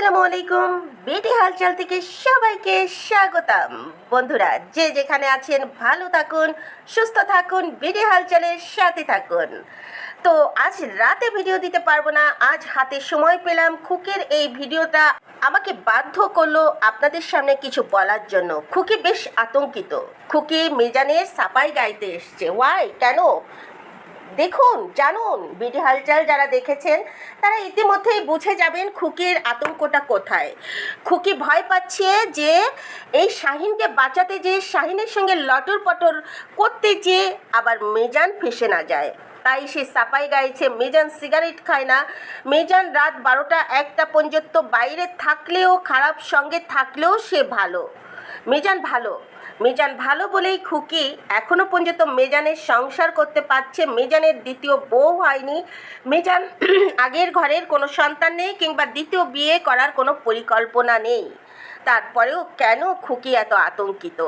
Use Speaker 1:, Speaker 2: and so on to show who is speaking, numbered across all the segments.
Speaker 1: আসসালামু আলাইকুম। বেটি হালচাল থেকে সবাইকে স্বাগতম। বন্ধুরা, যে যেখানে আছেন, ভালো থাকুন, সুস্থ থাকুন বেটি হালচালের সাথে থাকুন। তো আজ রাতে ভিডিও দিতে পারব না, আজ হাতে সময় পেলাম। খুকের এই ভিডিওটা আমাকে বাধ্য করল আপনাদের সামনে কিছু বলার জন্য। খুকি বেশ আতঙ্কিত। খুকি মিজানের সাপাই গাইতে এসছে। ওয়াই কেন? দেখুন, জানুন, বিডি হালচাল যারা দেখেছেন, তারা ইতিমধ্যেই বুঝে যাবেন খুকির আতঙ্কটা কোথায়। খুকি ভয় পাচ্ছে যে এই শাহিনকে বাঁচাতে যে শাহিনের সঙ্গে লটর পটর করতে যে আবার মেজান ফেসে না যায়। তাই সে সাপাই গাইছে, মেজান সিগারেট খায় না। মেজান রাত বারোটা একটা পর্যন্ত বাইরে থাকলেও, খারাপ সঙ্গে থাকলেও সে ভালো। মেজান ভালো। মেজান ভালো বলেই খুকি। এখনও পর্যন্ত মেজানের সংসার করতে পারছে মেজানের দ্বিতীয় বউ হয়নি। মেজান আগের ঘরের কোনো সন্তান নেই কিংবা দ্বিতীয় বিয়ে করার কোনো পরিকল্পনা নেই। তারপরেও কেন খুকি এত আতঙ্কিত?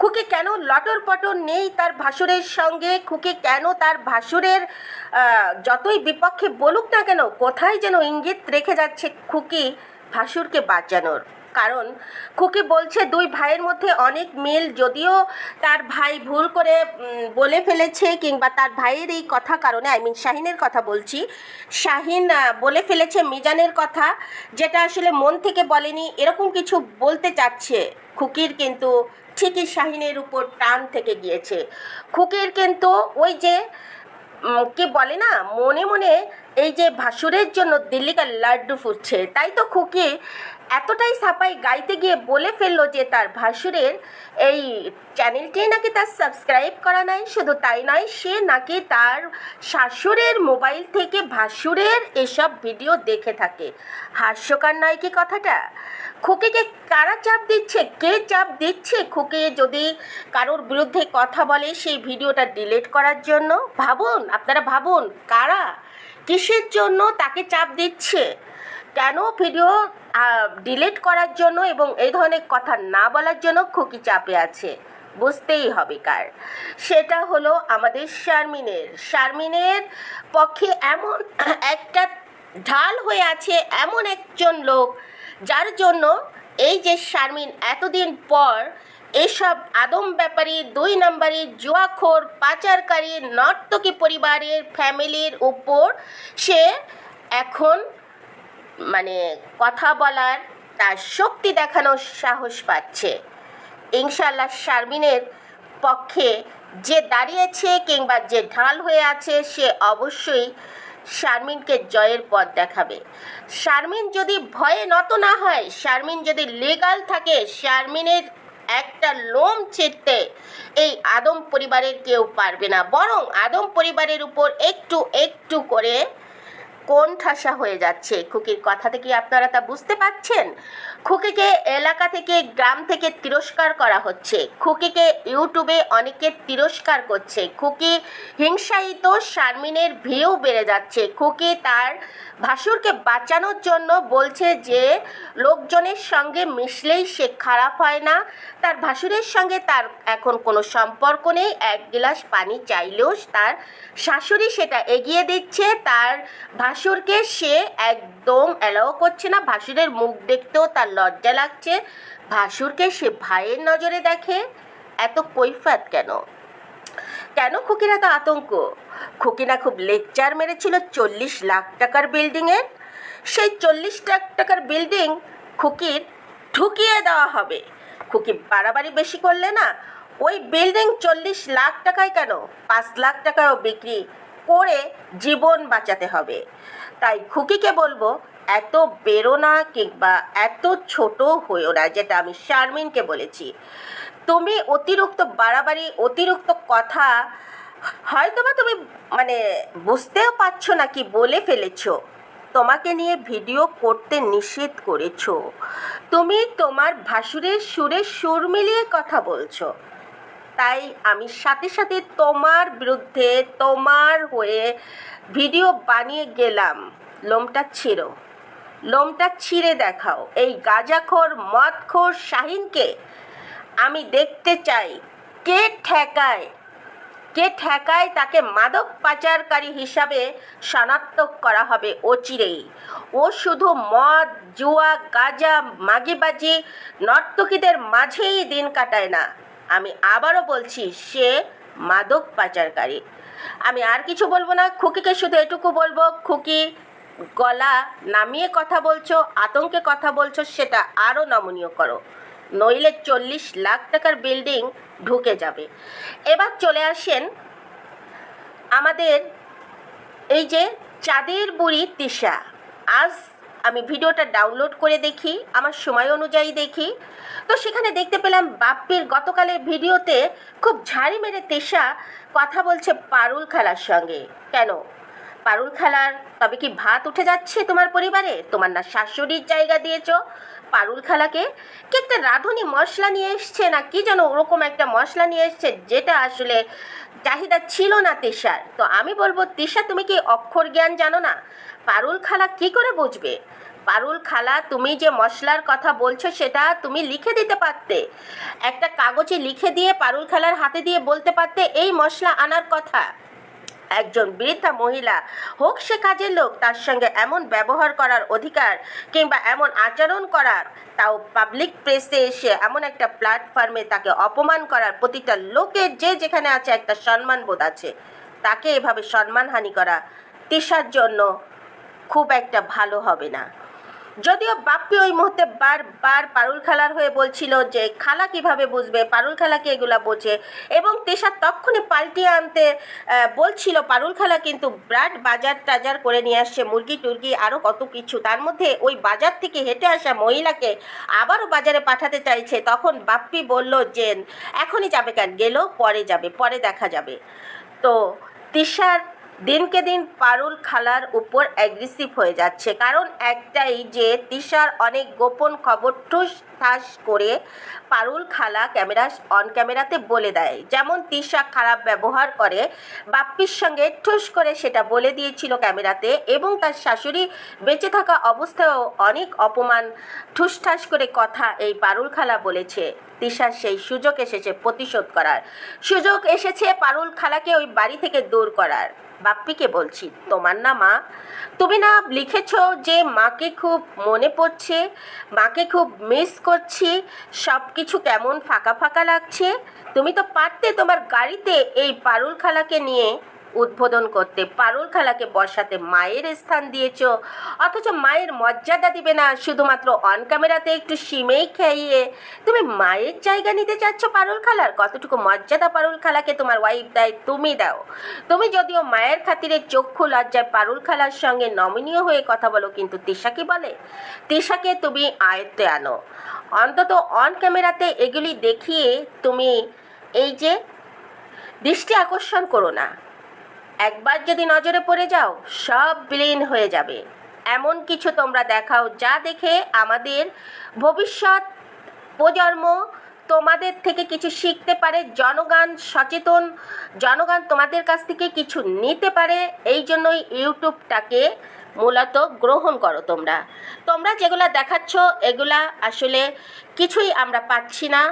Speaker 1: খুকি কেন লটর পটর নেই তার ভাসুরের সঙ্গে? খুকি কেন তার ভাসুরের যতই বিপক্ষে বলুক না কেন, কোথায় যেন ইঙ্গিত রেখে যাচ্ছে খুকি ভাসুরকে বাঁচানোর? কারণ খুকি বলছে দুই ভাইয়ের মধ্যে অনেক মিল, যদিও তার ভাই ভুল করে বলে ফেলেছে কিংবা তার ভাইয়ের এই কথা কারণে আই মিন শাহিনের কথা বলছি, শাহিন বলে ফেলেছে মিজানের কথা, যেটা আসলে মন থেকে বলেনি, এরকম কিছু বলতে চাচ্ছে খুকির কিন্তু ঠিকই শাহিনের উপর টান থেকে গিয়েছে। খুকির কিন্তু ওই যে কি বলে না, মনে মনে এই যে ভাসুরের জন্য দিল্লিকার লাড্ডু ফুটছে, তাই তো খুকি এতটাই সাপাই গাইতে গিয়ে বলে ফেলল যে তার ভাসুরের এই চ্যানেলটি নাকি তার সাবস্ক্রাইব করা নাই, শুধু তাই নয়, সে নাকি তার শাশুড়ের মোবাইল থেকে ভাসুরের এসব ভিডিও দেখে থাকে। হাস্যকর নয় কি কথাটা? খুকিকে কারা চাপ দিচ্ছে? কে চাপ দিচ্ছে? খুকি যদি কারোর বিরুদ্ধে কথা বলে সেই ভিডিওটা ডিলিট করার জন্য? ভাবুন, আপনারা ভাবুন, কারা? কিসের জন্য তাকে চাপ দিচ্ছে? কেন ভিডিও ডিলিট করার জন্য এবং এই ধরনের কথা না বলার জন্য খুকি চাপে আছে। বুঝতেই হবে কার। সেটা হলো আমাদের শারমিনের। শারমিনের পক্ষে এমন একটা ঢাল হয়ে আছে এমন একজন লোক যার জন্য এই যে শারমিন এতদিন পর এসব আদম ব্যাপারী, দুই নম্বরী, জুয়াখোর, পাচারকারী, নর্তকী পরিবারের ফ্যামিলির উপর সে এখন মানে কথা বলার তার শক্তি দেখানোর সাহস পাচ্ছে। ইনশাল্লাহ শারমিনের পক্ষে যে দাঁড়িয়েছে কিংবা যে ঢাল হয়ে আছে, সে অবশ্যই শারমিনকে জয়ের পথ দেখাবে। শারমিন যদি ভয়ে নত না হয়, শারমিন যদি লিগাল থাকে, শারমিনের একটা লোম ছিঁড়তে এই আদম পরিবারের কেউ পারবে না। বরং আদম পরিবারের উপর একটু একটু করে কোন ঠাসা হয়ে যাচ্ছে? খুকির কথা থেকে আপনারা তা বুঝতে পাচ্ছেন খুকিকে এলাকা থেকে, গ্রাম থেকে তিরস্কার করা হচ্ছে। খুকিকে ইউটিউবে অনেকে তিরস্কার করছে। খুকি হিংসায়িত শারমিনের ভিউ বেড়ে যাচ্ছে। খুকি তার ভাসুরকে বাঁচানোর জন্য বলছে যে, লোকজনের সঙ্গে মিশলেই সে খারাপ হয় না। তার ভাসুরের সঙ্গে তার এখন কোনো সম্পর্ক নেই। এক গিলাস পানি চাইলেও তার শাশুড়ি সেটা এগিয়ে দিচ্ছে। তার ভাসুরকে সে একদম অ্যালাও করছে না। ভাসুরের মুখ দেখতেও তার লজ্জা লাগছে। ভাসুরকে সে ভাইয়ের নজরে দেখে। এত কৈফাত কেন? কেন খুকির এত আতঙ্ক? খুকিনা খুব লেকচার মেরেছিল চল্লিশ লাখ টাকার বিল্ডিংয়ের সেই চল্লিশ লাখ টাকার বিল্ডিং খুকির ঢুকিয়ে দেওয়া হবে। খুকি বাড়াবাড়ি বেশি করলে না, ওই বিল্ডিং চল্লিশ লাখ টাকায় কেন? পাঁচ লাখ টাকাও বিক্রি করে জীবন বাঁচাতে হবে। তাই খুকিকে বলব, এত বেরো না কিংবা এত ছোট হয়েও না, যেটা আমি শারমিনকে বলেছি। তুমি অতিরিক্ত বাড়াবাড়ি, অতিরিক্ত কথা হয়তোবা তুমি মানে বুঝতেও পারছ না কি বলে ফেলেছো। তোমাকে নিয়ে ভিডিও করতে নিষেধ করেছ। তুমি তোমার ভাসুরের সুরে সুর মিলিয়ে কথা বলছো। তাই আমি সাথে সাথে তোমার বিরুদ্ধে তোমার হয়ে ভিডিও বানিয়ে গেলাম। লোমটা ছিঁড়ো। লোমটা ছিঁড়ে দেখাও। এই গাঁজাখোর, মদখোর শাহিনকে আমি দেখতে চাই। কে ঠেকায়? কে ঠেকায় তাকে মাদক পাচারকারী হিসাবে শনাক্ত করা হবে অচিরেই ও শুধু মদ, জুয়া, গাঁজা, মাগিবাজি, নর্তকীদের মাঝেই দিন কাটায় না। আমি আবারও বলছি, সে মাদক পাচারকারী। আমি আর কিছু বলব না, খুকিকে শুধু এটুকু বলব, খুকি গলা নামিয়ে কথা বলছো, আতঙ্কে কথা বলছো, সেটা আরও নমনীয় করো। নইলে চল্লিশ লাখ টাকার বিল্ডিং ঢুকে যাবে। এবার চলে আসেন আমাদের এই যে চাঁদের বুড়ি তিশা। আজ আমি ভিডিওটা ডাউনলোড করে দেখি, আমার সময় অনুযায়ী দেখি। তো সেখানে দেখতে পেলাম বাপ্পির গতকালের ভিডিওতে খুব ঝাড়ি মেরে তেষা কথা বলছে পারুল খালার সঙ্গে। কেন? পারুল খালার, তবে কি ভাত উঠে যাচ্ছে তোমার পরিবারে? তোমার না শাশুড়ির জায়গা দিয়েছ। পারুল খালাকে কি একটা রাঁধুনি মশলা নিয়ে এসছে না কি যেন ওরকম একটা মশলা নিয়ে এসছে যেটা আসলে চাহিদা ছিল না তিশার। তো আমি বলব, তিশা তুমি কি অক্ষর জ্ঞান জানো না? পারুল খালা কি করে বুঝবে? পারুল খালা, তুমি যে মশলার কথা বলছো সেটা তুমি লিখে দিতে পারতে। একটা কাগজে লিখে দিয়ে পারুল খালার হাতে দিয়ে বলতে পারতে এই মশলা আনার কথা। একজন বৃদ্ধা মহিলা। হোক সে কাজের লোক, তার সঙ্গে এমন ব্যবহার করার অধিকার কিংবা এমন আচরণ করার, তাও পাবলিক প্রেসে এসে এমন একটা প্ল্যাটফর্মে তাকে অপমান করার প্রতিটা লোকের যে যেখানে আছে একটা সম্মান বোধ আছে, তাকে এভাবে সম্মানহানি করা তৃষার জন্য খুব একটা ভালো হবে না। যদিও বাপ্পি ওই মুহূর্তে বারবার পারুল খালার হয়ে বলছিল যে, খালা কীভাবে বুঝবে? পারুল খালাকে এগুলা বোঝে? এবং তেষার তক্ষণে পাল্টিয়ে আনতে বলছিল, পারুল খালা কিন্তু ব্রাড বাজার টাজার করে নিয়ে আসছে, মুরগি টুরগি আরও কত কিছু। তার মধ্যে ওই বাজার থেকে হেঁটে আসা মহিলাকে আবারও বাজারে পাঠাতে চাইছে। তখন বাপ্পি বলল যে, এখনই যাবে কেন? গেলেও পরে যাবে, পরে দেখা যাবে। তো তিশার দিনকে দিন পারুল খালার উপর অ্যাগ্রেসিভ হয়ে যাচ্ছে। কারণ একটাই যে, তিশার অনেক গোপন খবর ঠুস ঠাস করে পারুল খালা ক্যামেরা অন ক্যামেরাতে বলে দেয়। যেমন তিশা খারাপ ব্যবহার করে, বাপ্পির সঙ্গে ঠুস করে সেটা বলে দিয়েছিল ক্যামেরাতে এবং তার শাশুড়ি বেঁচে থাকা অবস্থায়ও অনেক অপমান ঠুসঠাস করে কথা এই পারুল খালা বলেছে। তিশার সেই সুযোগ এসেছে প্রতিশোধ করার। সুযোগ এসেছে পারুল খালাকে ওই বাড়ি থেকে দূর করার। বাপ্পিকে বলছি, তোমার না মা, তুমি না লিখেছ যে মাকে খুব মনে পড়ছে, মাকে খুব মিস করছি সব কিছু কেমন ফাঁকা ফাঁকা লাগছে? তুমি তো পারতে তোমার গাড়িতে এই পারুল খালাকে নিয়ে। উদ্বোধন করতে পারুল খালাকে বসাতে মায়ের স্থান দিয়েছ। অথচ মায়ের মর্যাদা দিবে না, শুধুমাত্র অন ক্যামেরাতে একটু সিমেই খাইয়ে তুমি মায়ের জায়গা নিতে চাচ্ছ পারুল খালার? কতটুকু মর্যাদা পারুল খালাকে তোমার ওয়াইফ দেয়, তুমি দাও। তুমি যদিও মায়ের খাতিরে চক্ষু লজ্জায় পারুল খালার সঙ্গে নমনীয় হয়ে কথা বলো, কিন্তু তিশা কি বলে, তিশাকে তুমি আয়ত্তে আনো। অন্তত অন ক্যামেরাতে এগুলি দেখিয়ে তুমি এই যে দৃষ্টি আকর্ষণ করো না। একবার যদি নজরে পড়ে যাও, সব বিলীন হয়ে যাবে। এমন কিছু তোমরা দেখাও যা দেখে আমাদের ভবিষ্যৎ প্রজন্ম তোমাদের থেকে কিছু শিখতে পারে, জনগণ সচেতন, জনগণ তোমাদের কাছ থেকে কিছু নিতে পারে। এই জন্যই ইউটিউবটাকে মূলত গ্রহণ করো তোমরা। তোমরা যেগুলো দেখাচ্ছ, এগুলা আসলে কিছুই আমরা পাচ্ছি না।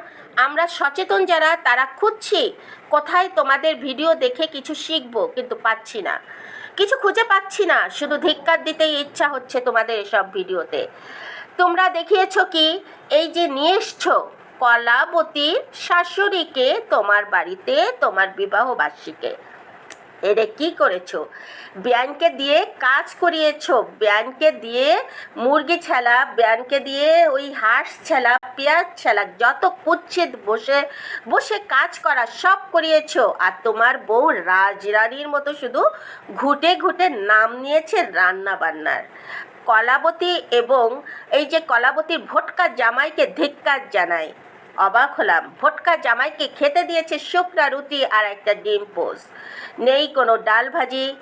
Speaker 1: আমরা সচেতন যারা, তারা খুঁজছি কোথায় তোমাদের ভিডিও দেখে কিছু শিখব, কিন্তু পাচ্ছি না। কিছু খুঁজে পাচ্ছি না, শুধু ধিক্কার দিতেই ইচ্ছা হচ্ছে তোমাদের এসব ভিডিওতে। তোমরা দেখিয়েছ কি, এই যে নিয়ে এসছো, কলাবতীর শাশুড়িকে তোমার বাড়িতে, তোমার বিবাহ বার্ষিকে এরে কি করেছ? ব্যানকে দিয়ে কাজ করিয়েছো ব্যানকে দিয়ে মুরগি ছেলা ব্যানকে দিয়ে ওই হাঁস ছেলা, পেঁয়াজ ছেলা, যত কুচ্ছেদ বসে বসে কাজ করা সব করিয়েছো। আর তোমার বউ রাজরানীর মতো শুধু ঘুটে ঘুটে নাম নিয়েছে রান্না বান্নার কলাবতী এবং এই যে কলাবতীর ভোটকা জামাইকে ধিক্কার জানায় অবাক হলাম। ভোটকা জামাইকে খেতে দিয়েছে শুকনা রুটি আর একটা ডিম পোস। নেই কোনো ডাল ভাজি।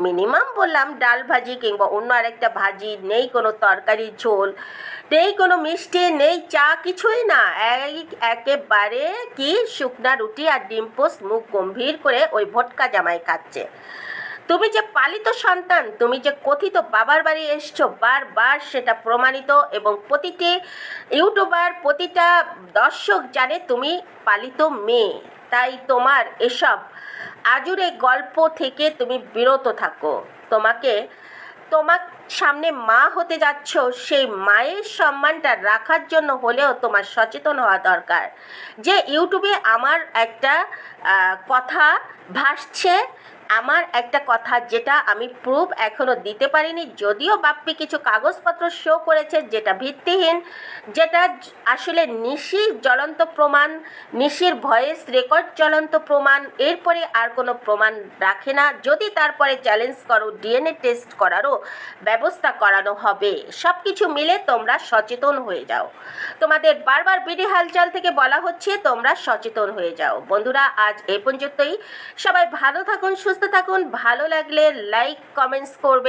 Speaker 1: মিনিমাম বললাম ডাল ভাজি কিংবা অন্য আরেকটা ভাজি। নেই কোনো তরকারি ঝোল। নেই কোনো মিষ্টি। নেই চা কিছুই না। এক- একেবারে কি শুকনা রুটি আর ডিম পোস্ট মুখ গম্ভীর করে ওই ভোটকা জামাই খাচ্ছে। তুমি যে পালিত সন্তান, তুমি যে কথিত বাবার বাড়ি এসছো, বারবার সেটা প্রমাণিত এবং প্রতিটি ইউটিউবার, প্রতিটা দর্শক জানে তুমি পালিত মেয়ে। তাই তোমার এসব আজুরে গল্প থেকে তুমি বিরত থাকো। তোমাকে, তোমার সামনে মা হতে যাচ্ছ, সেই মায়ের সম্মানটা রাখার জন্য হলেও তোমার সচেতন হওয়া দরকার। যে ইউটিউবে আমার একটা কথা ভাসছে আমার একটা কথা যেটা আমি প্রুফ এখনও দিতে পারিনি, যদিও বাপ্পি কিছু কাগজপত্র শো করেছে যেটা ভিত্তিহীন, যেটা আসলে নিশির জ্বলন্ত প্রমাণ, নিশির ভয়েস রেকর্ড জ্বলন্ত প্রমাণ, এরপরে আর কোনো প্রমাণ রাখে না, যদি তারপরে চ্যালেঞ্জ করো ডিএনএ টেস্ট করারও ব্যবস্থা করানো হবে সব কিছু মিলে তোমরা সচেতন হয়ে যাও। তোমাদের বারবার বিডি হালচাল থেকে বলা হচ্ছে তোমরা সচেতন হয়ে যাও। বন্ধুরা, আজ এ পর্যন্তই। সবাই ভালো থাকুন সুস্থ থাকুন ভালো লাগলে লাইক কমেন্টস করবে